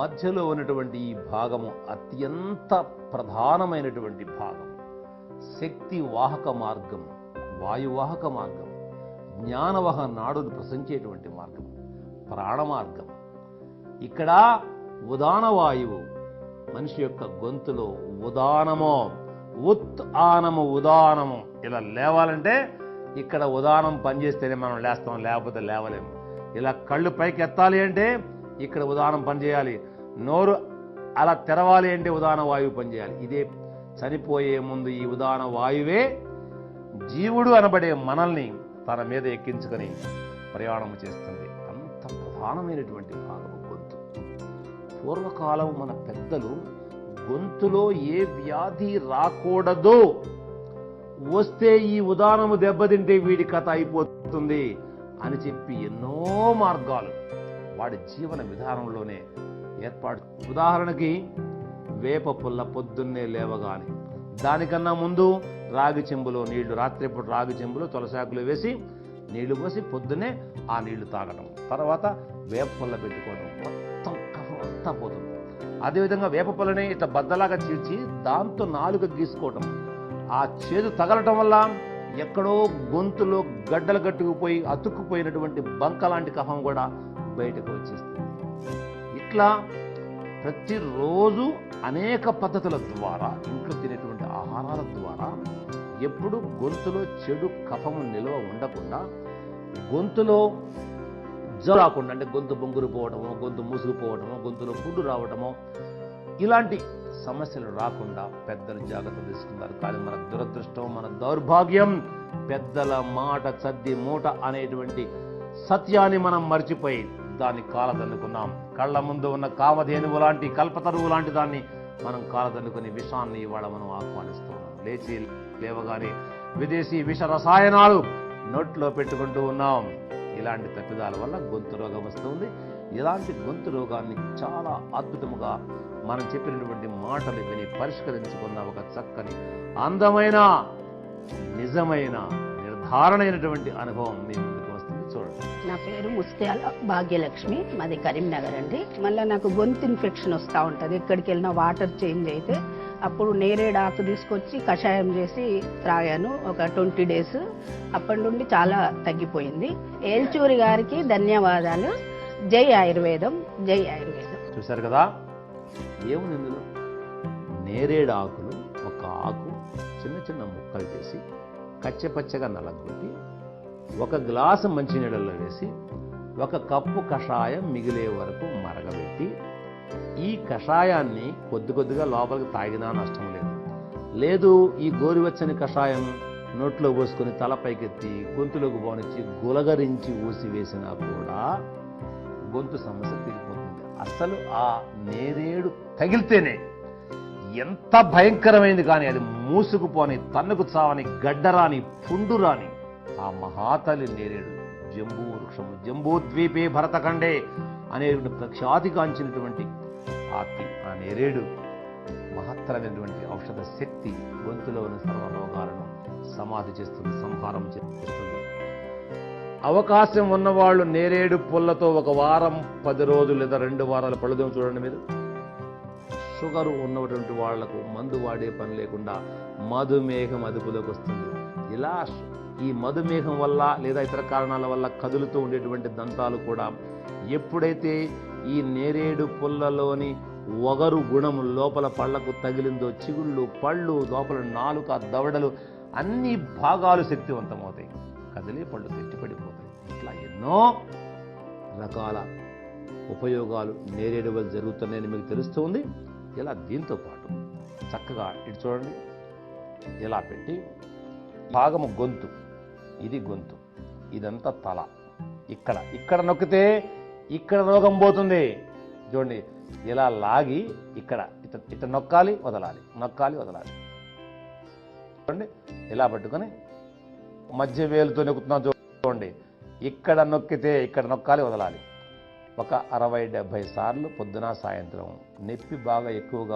మధ్యలో ఉన్నటువంటి ఈ భాగము అత్యంత ప్రధానమైనటువంటి భాగం. శక్తి వాహక మార్గం వాయువాహక మార్గం జ్ఞానవహ నాడును ప్రసంచేటువంటి మార్గం ప్రాణ మార్గం ఇక్కడ ఉదాన వాయువు మనిషి యొక్క గొంతులో ఉదానమో ఉత్ ఆనము ఉదానము. ఇలా లేవాలంటే ఇక్కడ ఉదానం పనిచేస్తేనే మనం లేస్తాం లేకపోతే లేవలేము. ఇలా కళ్ళు పైకి ఎత్తాలి అంటే ఇక్కడ ఉదానం పనిచేయాలి. నోరు అలా తెరవాలి అంటే ఉదాహరణ వాయువు పనిచేయాలి. ఇదే చనిపోయే ముందు ఈ ఉదాహరణ వాయువే జీవుడు అనబడే మనల్ని తన మీద ఎక్కించుకొని ప్రయాణం చేస్తుంది. అంత ప్రధానమైనటువంటి భాగము గొంతు. పూర్వకాలం మన పెద్దలు గొంతులో ఏ వ్యాధి రాకూడదో. వస్తే ఈ ఉదాహరణము దెబ్బతింటే వీడి కథ అయిపోతుంది అని చెప్పి ఎన్నో మార్గాలు. వాడి జీవన విధానంలోనే ఏర్పాటు. ఉదాహరణకి వేప పుల్ల పొద్దున్నే లేవగానే. దానికన్నా ముందు రాగి చెంబులో నీళ్ళు రాత్రిపూట రాగి చెంబులో తులసాకులు వేసి నీళ్ళు పోసి పొద్దున్నే ఆ నీళ్ళు తాగడం. తర్వాత వేప పుల్ల పెట్టుకోవడం. మొత్తం కఫం అంతా పోతుంది. అదేవిధంగా వేప పుల్లని ఇట్లా బద్దలాగా చీల్చి దాంతో నాలుక గీసుకోవటం ఆ చేదు తగలటం వల్ల ఎక్కడో గొంతులో గడ్డలు కట్టుకుపోయి అతుక్కుపోయినటువంటి బంక లాంటి కఫం కూడా బయటకు వచ్చేస్తుంది. ఇట్లా ప్రతిరోజు అనేక పద్ధతుల ద్వారా ఇంట్లో తినేటువంటి ఆహారాల ద్వారా ఎప్పుడు గొంతులో చెడు కఫము నిల్వ ఉండకుండా గొంతులో రాకుండా అంటే గొంతు బొంగురుపోవటమో గొంతు మూసుకుపోవడమో గొంతులో పుండు రావడమో ఇలాంటి సమస్యలు రాకుండా పెద్దలు జాగ్రత్త తీసుకున్నారు కానీ మన దురదృష్టం మన దౌర్భాగ్యం పెద్దల మాట చద్ది మూట అనేటువంటి సత్యాన్ని మనం మర్చిపోయింది దాన్ని కాలదన్నుకున్నాం కళ్ళ ముందు ఉన్న కామధేనువు లాంటి కల్పతరువు లాంటి దాన్ని మనం కాలదన్నుకుని విషాన్ని ఇవాళ మనం ఆహ్వానిస్తున్నాం. లేచి లేవగానే విదేశీ విష రసాయనాలు నోట్లో పెట్టుకుంటూ ఉన్నాం. ఇలాంటి తప్పిదాల వల్ల గొంతు రోగం వస్తుంది. ఇలాంటి గొంతు రోగాన్ని చాలా అద్భుతముగా మనం చెప్పినటువంటి మాటలు విని పరిష్కరించుకున్న ఒక చక్కని అందమైన నిజమైన నిర్ధారణ అయినటువంటి అనుభవం మీ చూడండి. నా పేరు ముస్త్యాల భాగ్యలక్ష్మి. మాది కరీంనగర్ అండి. మళ్ళీ నాకు గొంతు ఇన్ఫెక్షన్ వస్తూ ఉంటుంది. ఎక్కడికి వెళ్ళినా వాటర్ చేంజ్ అయితే అప్పుడు నేరేడు ఆకు తీసుకొచ్చి కషాయం చేసి త్రాగాను. ఒక ట్వంటీ డేస్. అప్పటి నుండి చాలా తగ్గిపోయింది. ఏల్చూరి గారికి ధన్యవాదాలు. జై ఆయుర్వేదం జై ఆయుర్వేదం. చూశారు కదా? ఏముంది ఇందులో? నేరేడు ఆకులు ఒక ఆకు చిన్న చిన్న ముక్కలు చేసి కచ్చపచ్చగా నలగొట్టి ఒక గ్లాసు మంచినీళ్ళలో వేసి ఒక కప్పు కషాయం మిగిలే వరకు మరగబెట్టి ఈ కషాయాన్ని కొద్ది కొద్దిగా లోపలికి తాగినా నష్టం లేదు. లేదు ఈ గోరువెచ్చని కషాయం నోట్లో పోసుకొని తలపైకెత్తి గొంతులోకి పోనిచ్చి గులగరించి ఊసి వేసినా కూడా గొంతు సమస్య తీరిపోతుంది. అసలు ఆ నేరేడు తగిలితేనే ఎంత భయంకరమైంది కానీ అది మూసుకుపోని తన్నుకు చావని గడ్డరాని పుండురాని ఆ మహాతలి నేరేడు జంబూ వృక్షము జంబూద్వీపే భరతఖండే అనేటువంటి ప్రఖ్యాతిగాంచినటువంటి ఆ ఆ నేరేడు మహత్తరమైనటువంటి ఔషధ శక్తి గొంతులో ఉన్న సర్వరోగాలను సమాధి చేస్తుంది సంహారం చేస్తుంది. అవకాశం ఉన్నవాళ్ళు నేరేడు పుల్లతో ఒక వారం పది రోజులు లేదా రెండు వారాలు పళ్ళుదేమో చూడండి మీరు. షుగర్ ఉన్నటువంటి వాళ్ళకు మందు వాడే పని లేకుండా మధుమేహం అదుపులోకి వస్తుంది. ఇలా ఈ మధుమేహం వల్ల లేదా ఇతర కారణాల వల్ల కదులుతూ ఉండేటువంటి దంతాలు కూడా ఎప్పుడైతే ఈ నేరేడు పుల్లలోని ఒగరు గుణము లోపల పళ్ళకు తగిలిందో చిగుళ్ళు పళ్ళు లోపల నాలుక దవడలు అన్ని భాగాలు శక్తివంతమవుతాయి. కదిలే పళ్ళు తెచ్చిపడిపోతాయి ఇట్లా ఎన్నో రకాల ఉపయోగాలు నేరేడు వల్ల జరుగుతున్నాయని మీకు తెలుస్తుంది ఇలా దీంతో పాటు చక్కగా ఇటు చూడండి. ఇలా పెట్టి భాగము గొంతు ఇది గొంతు. ఇదంతా తల. ఇక్కడ. ఇక్కడ నొక్కితే ఇక్కడ రోగం పోతుంది. చూడండి ఇలా లాగి ఇక్కడ. ఇత ఇత నొక్కాలి వదలాలి. నొక్కాలి వదలాలి. చూడండి ఇలా పట్టుకొని మధ్య వేలుతో నొక్కుతున్నా చూడండి. ఇక్కడ నొక్కితే ఇక్కడ నొక్కాలి వదలాలి. ఒక అరవై డెబ్భై సార్లు పొద్దున సాయంత్రం నొప్పి బాగా ఎక్కువగా